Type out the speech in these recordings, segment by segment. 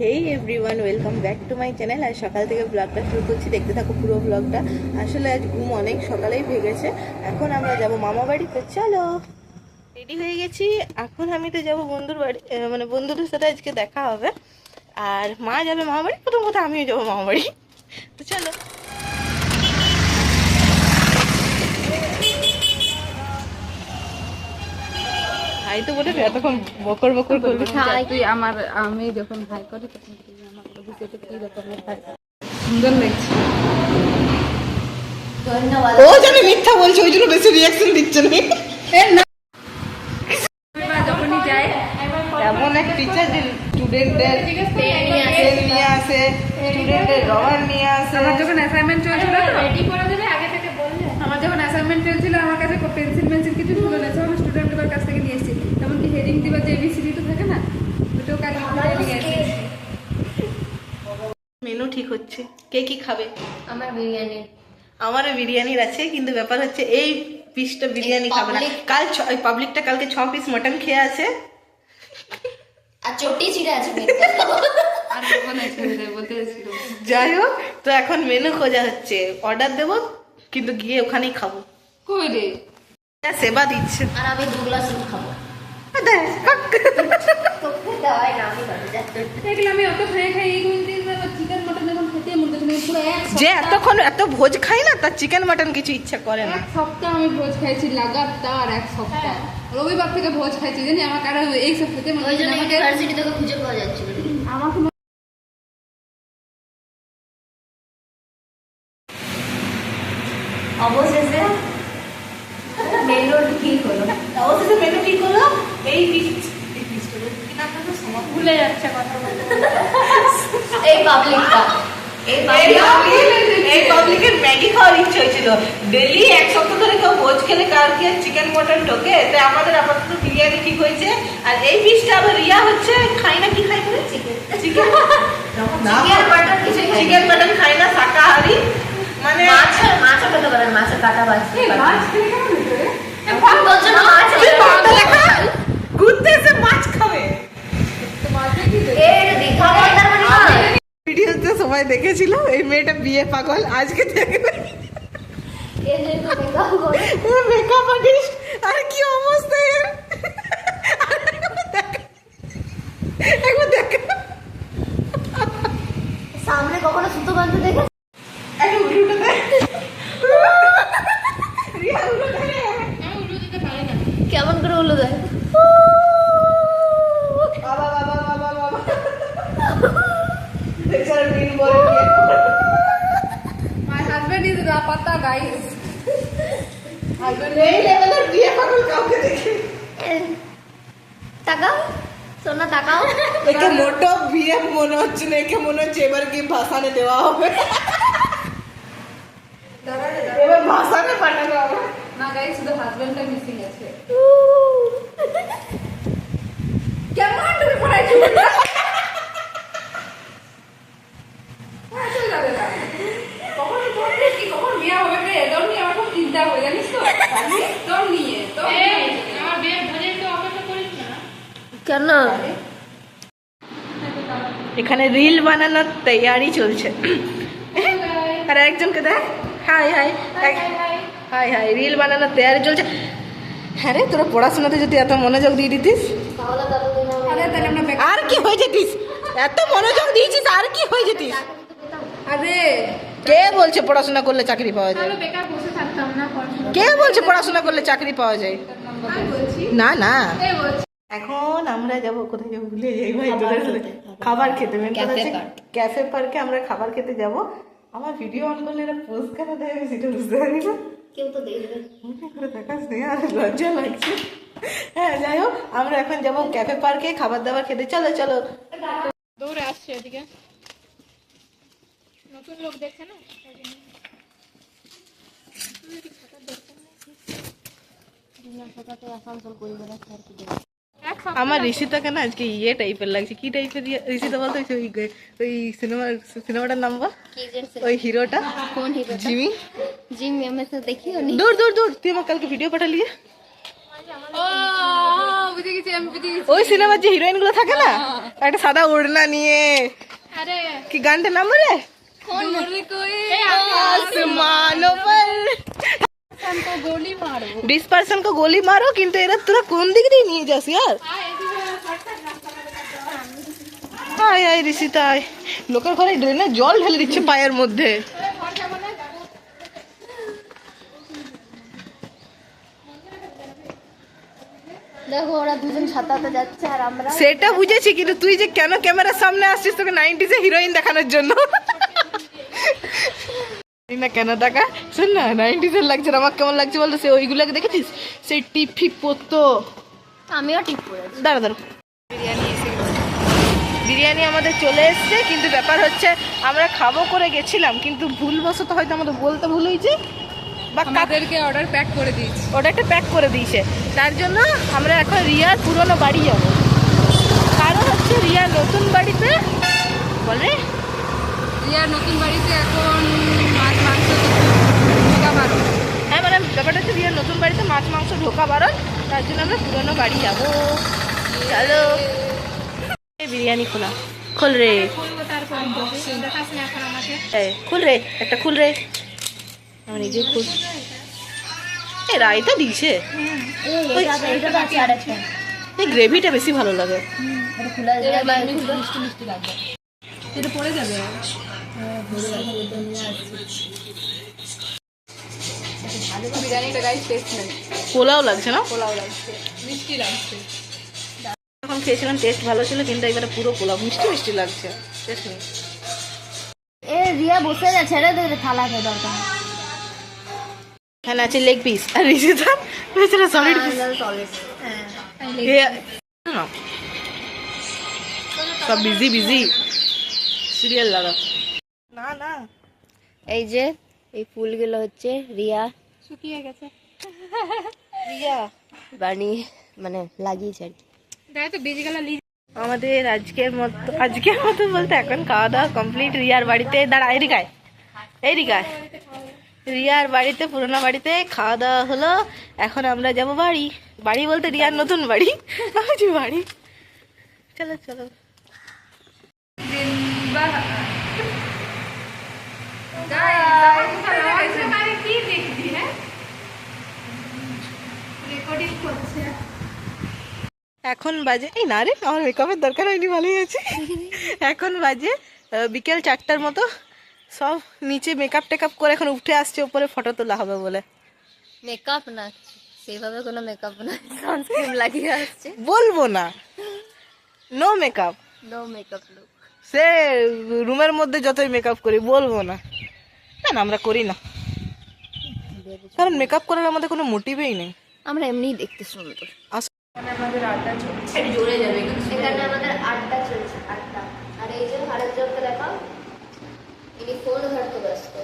Hey everyone welcome back to my channel আর সকাল থেকে ব্লগটা শুরু করছি। দেখতে থাকো পুরো ব্লগটা আসলে আজ ঘুম অনেক সকালেই ভেগেছে এখন আমরা যাব মামা বাড়িতে চলো। রেডি হয়ে গেছি। এখন আমি তো যাব বন্ধুর বাড়ি মানে বন্ধুদের সাথে আজকে দেখা হবে। আর মা যাবে মামা বাড়ি? প্রথম কথা আমিও যাব মামা বাড়ি। তো চলো। ভাই তো বলে এতক্ষণ বকর বকর করবি। তুই আমার আমি যখন হাই করি তখন তুই আমার বুঝতে কি রকমের হাই সুন্দর লাগছে। ও জানে মিথ্যা বলছে ওই জন্য বেশি রিয়াকশন দিচ্ছে না। এমন এক টিচার যে স্টুডেন্টদের পেন নিয়ে আসে স্টুডেন্টদের রবার নিয়ে আসে আমার যখন অ্যাসাইনমেন্ট চলছিল রেডি করে যখন অ্যাসাইনমেন্ট চলছিল আমার কাছে পেন্সিল পেন্সিল কিছু ছিল না সব স্টুডেন্টদের কাছ থেকে নিয়ে এসেছি তেমন কি হেডিং দিবা যে এবিসিডি তো থাকে না ওটাও কাজ করে নিয়ে এসেছি। মেনু ঠিক হচ্ছে। কে কি খাবে? আমার বিরিয়ানি। আমারও বিরিয়ানির আছে কিন্তু ব্যাপার হচ্ছে এই পিসটা বিরিয়ানি খাবে না। কাল পাবলিকটা কালকে ছ পিস মটন খেয়ে আছে। যাই হোক তো এখন মেনু খোঁজা হচ্ছে। অর্ডার দেবো? কিন্তু গিয়ে ওখানেই খাব। কই রে? হ্যাঁ, সেবা দিচ্ছে। আর আমি দু গ্লাস দুধ খাব। মন যে এতক্ষণ এত ভোজ খাই না তার চিকেন মাটন কিছু ইচ্ছা করে না। এক সপ্তাহ আমি ভোজ খাইছি লাগাতার এক সপ্তাহ। রবিবার থেকে ভোজ খাইছি জানি এই মনে খুঁজে পাওয়া যাচ্ছিল। আমাকে অবশেষে মেনুর ঠিক হলো। অবশেষে মেনু ঠিক হলো এই পিস এই পিসটা কি নাম বলতো? সমা- ভুলে যাচ্ছে কথা এই পাবলিকটা এই এই পাবলিক public- এই পাবলিকের ম্যাগি খাওয়ার ইচ্ছে হয়েছিল ডেলি এক সপ্তাহ ধরে কেউ ভোজ খেলে কার কি চিকেন মটন ঢোকে তাই আমাদের আপাতত বিরিয়ানি ঠিক হয়েছে। আর এই পিসটা আবার রিয়া হচ্ছে খাই না কি খাই করে চিকেন চিকেন চিকেন কিছু চিকেন মটন খাই না শাকাহারি। মানে মাছ মাছও খেতে পারেন মাছের কাটা বাজছে। মাছ খেলে ভিডিওতে সবাই দেখেছিল এই মেয়েটা বিয়ে পাগল আজকে দেখবে। মেকআপ আর্টিস্ট আর কি অবস্থা এর? একবার দেখ। সামনে কখনো সুতো বাঁধতে দেখে একটু উল্টো উল্টো দে রিয়া উল্টো দে কেমন করে উল্লো দেয় বাবা বাবা বাবা বাবা বেচারা দিন বলে বিয়ে My husband is Rapata, guys. এই লেভেলের বিয়ে পাগল কাউকে দেখি তাকাও সোনা তাকাও। একে মোটো বিয়ে মনে হচ্ছে না একে মনে হচ্ছে এবার কি ভাসানে দেওয়া হবে। এবার ভাসানে পাঠানো হবে। না গাই শুধু হাজবেন্ডটা মিসিং আছে কেমন তুমি পড়াইছো কখন করবে কি কখন বিয়ে হবে রে তোর নিয়ে আমার খুব চিন্তা হয়ে জানিস তো তোর নিয়ে তোর আমার বিয়ে ভোজের তো অপেক্ষা করিস না কেন এখানে রিল বানানোর তৈয়ারি চলছে। আর একজনকে দেখ। Hi hi hi hi reel বানানোর তৈয়ারি চলছে। হ্যাঁ রে তোরা পড়াশোনাতে যদি এত মনোযোগ দিয়ে দিতিস। আরে তাহলে আমরা আর কি হয়ে যেতিস? এত মনোযোগ দিয়েছিস আর কি হয়ে যেতিস? আরে। কে বলছে পড়াশোনা করলে চাকরি পাওয়া যায়? কে বলছে পড়াশোনা করলে চাকরি পাওয়া যায়? না না। এখন আমরা যাব কোথায় যাব ভুলে যাই ভাই তোদের সাথে। খাবার খেতে মেন কথা হচ্ছে ক্যাফে পার্কে আমরা খাবার খেতে যাব। আমার ভিডিও অন করলে এরা পোস্ট কেন দেয় আমি সেটা বুঝতে পারি না। কেউ তো দেখবে। মনে করে দেখাস নেই আর লজ্জা লাগছে। হ্যাঁ যাই হোক আমরা এখন যাব ক্যাফে পার্কে খাবার দাবার খেতে। চলো চলো। দৌড়ে আসছে এদিকে। নতুন লোক দেখছে না? আমার ঋষিতাকে না আজকে ইয়ে টাইপের লাগছে। কি টাইপের ঋষিতা বলতে ওই ওই- ওই সিনেমা সিনেমাটার নাম বল। ওই হিরোটা। কোন হিরো জিমি। জিম আমি তো দেখিও নি। দূর দূর দূর। তুই আমার কালকে ভিডিও পাঠালি? ওই সিনেমার যে হিরোইনগুলো থাকে না একটা সাদা ওড়না নিয়ে। আরে। কি গানটা নাম বলে? दूर गोली मारो বিশ পার্সেন্ট কো গোলি মারো কিন্তু এরা তোরা কোন দিক দিয়ে নিয়ে যাস ইয়ার আয় আয় ঋষিতা আয় লোকের ঘরে ড্রেনে জল ঢেলে দিচ্ছে পায়ের মধ্যে দেখো ওরা দুজন ছাতাতে যাচ্ছে আর আমরা সেটা বুঝেছি কিন্তু তুই যে কেন ক্যামেরার সামনে আসছিস তোকে নাইনটিসে হিরোইন দেখানোর জন্য জানি না কেন টাকা শোন না নাইনটিসের লাগছে না আমার কেমন লাগছে বলতো? সে ওইগুলোকে দেখেছিস? সেই টিপ ফিপ পরতো আমিও ঠিক করেছি। দাঁড়া দাঁড়া। বিরিয়ানি আমাদের চলে এসছে কিন্তু ব্যাপার হচ্ছে আমরা খাব করে গেছিলাম কিন্তু ভুলবশত হয়তো আমাদের বলতে ভুল হয়েছে। বা আমাদেরকে অর্ডার প্যাক করে দিয়েছি। ওটা একটা প্যাক করে দিয়েছে। তার জন্য আমরা এখন রিয়ার পুরনো বাড়ি যাব। কারণ হচ্ছে রিয়ার নতুন বাড়িতে বলে রিয়ার নতুন বাড়িতে এখন মাছ মাংস ঢোকা বারো হ্যাঁ মানে ব্যাপারটা হচ্ছে রিয়ার নতুন বাড়িতে মাছ, মাংস ঢোকা বারণ তার জন্য আমরা পুরনো বাড়ি যাব। চলো। বিরিয়ানি খোলা। খোল রে। খুল রে, একটা খুল রে। আমি নিজে খুল। এ, রায়তা দিয়েছে। এই গ্রেভিটা বেশি ভালো লাগে। যাবে। বিরিয়ানিটা গাইস টেস্ট নেই পোলাও লাগছে না? পোলাও লাগছে। মিষ্টি লাগছে। যখন খেয়েছিলাম টেস্ট ভালো ছিল কিন্তু এবারে পুরো পোলাও। মিষ্টি মিষ্টি লাগছে। টেস্ট নেই। এ রিয়া বসে ছেড়ে দে দরকার এখানে আছে লেগ পিস আর বেচারা সলিড পিস সব বিজি বিজি সিরিয়াল লাগা না না। এই যে এই ফুলগুলো হচ্ছে রিয়া। শুকিয়ে গেছে রিয়া বানিয়ে মানে লাগিয়েছে আর কি তো বেজে গেল আমাদের আজকের মতো আজকের মতো বলতে এখন খাওয়া দাওয়া কমপ্লিট রিয়ার বাড়িতে দাঁড়া এদিকায় এদিকায় রিয়ার বাড়িতে পুরোনো বাড়িতে খাওয়া দাওয়া হলো এখন আমরা যাব বাড়ি বাড়ি বলতে রিয়ার নতুন বাড়ি আমি বাড়ি চলো চলো এখন বাজে এই না রে আমার মেকআপের দরকার হয়নি ভালোই আছে এখন বাজে বিকেল চারটার মতো। সব নিচে মেকআপ টেকআপ করে এখন উঠে আসছে উপরে ফটো তোলা হবে বলে। মেকআপ না সেইভাবে কোনো মেকআপ না সানস্ক্রিন লাগিয়ে আসছে। বলব না। No makeup no makeup look সে রুমের মধ্যে যতই মেকআপ করি বলব না। না না আমরা করি না। কারণ মেকআপ করার আমাদের কোনো মোটিভই নেই। আমরা এমনিই দেখতে সুন্দর। এখানে আমাদের আড্ডা চলছে। আড্ডা আর এই যে আরেকজনকে দেখাও ইনি ফোন ধরতে ব্যস্ত।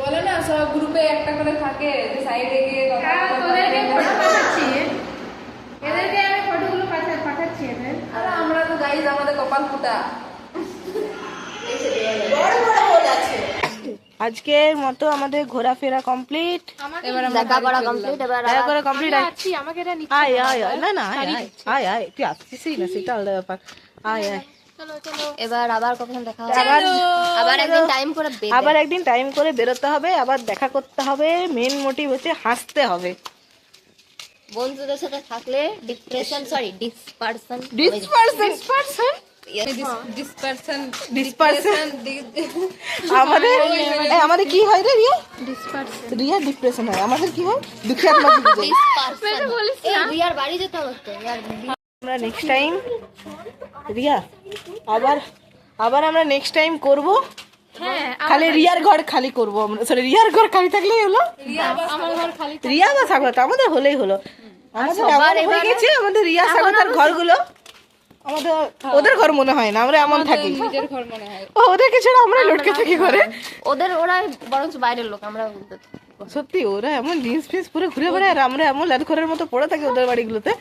বলে না সব গ্রুপে একটা করে থাকে যে সাইডে গিয়ে কথা তোদেরকে ফটো পাঠাচ্ছি। এদেরকে আমি ফটোগুলো পাঠাচ্ছি এদের। আর আমরা তো গাইজ আমাদের কপাল ফুটা। আজকের মতো আমাদের ঘোরাফেরা কমপ্লিট এবার দেখা করা কমপ্লিট এবার দেখা করে কমপ্লিট আছি আমাকে এটা আয় আয় আয়। না না আয় আয় আয় আয় তুই আসছিসই না সেটা আলাদা ব্যাপার। আয় আয়। এবার আবার কখন দেখা হবে? আবার আবার একদিন টাইম করে আবার একদিন টাইম করে বেরোতে হবে আবার দেখা করতে হবে। মেন মোটিভ হচ্ছে হাসতে হবে। বন্ধুদের সাথে থাকলে ডিপ্রেশন সরি ডিসপারসন ডিসপারসন আমাদের কি হয় রে রিয়া? রিয়া ডিপ্রেশন হয়। আমাদের কি হয়? দুঃখী আত্মা দুঃখী হয়। ডিসপারসন এই রিয়ার বাড়ি যেতে হবে আমরা নেক্সট টাইম রিয়া আবার আবার আমরা নেক্সট টাইম করব। খালি রিয়ার ঘর খালি করব আমরা। সরি রিয়ার ঘর খালি থাকলেই হলো? রিয়া বা স্বাগত আমাদের হলেই হলো। আমাদের এমন হয়ে গেছে আমাদের রিয়া স্বাগতার ঘরগুলো। আমাদের ওদের ঘর মনে হয় না আমরা এমন থাকি নিজের ঘর মনে হয় ও ওদেরকে ছাড়া আমরা লটকে থাকি ঘরে ওদের ওরা বরঞ্চ বাইরের লোক আমরা উল্টো। সত্যি ওরা এমন জিন্স ফিন্স পরে ঘুরে বেড়ায় আর আমরা এমন লাদ ঘরের মতো পড়ে থাকি ওদের বাড়িগুলোতে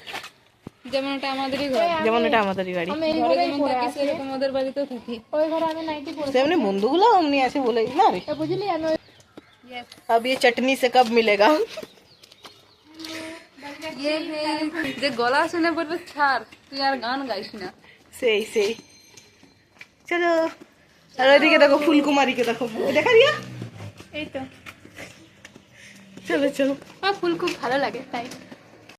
যেমন ওটা আমাদেরই ঘর যেমন এটা আমাদেরই বাড়ি ঘরে যেমন থাকি সেরকম ওদের বাড়িতেও থাকি সেমনি বন্ধুগুলো অমনি আছে বলে না রে अब ये चटनी से कब मिलेगा ইয়ে হে, যে গলা শুনে বলবে ছাড় তুই আর গান গাইস না। সেই সেই। চলো। আর ওইদিকে দেখো ফুলকুমারীকে দেখো। দেখা দিয়া? এই তো। চলো চলো। আমার ফুল খুব ভালো লাগে তাই।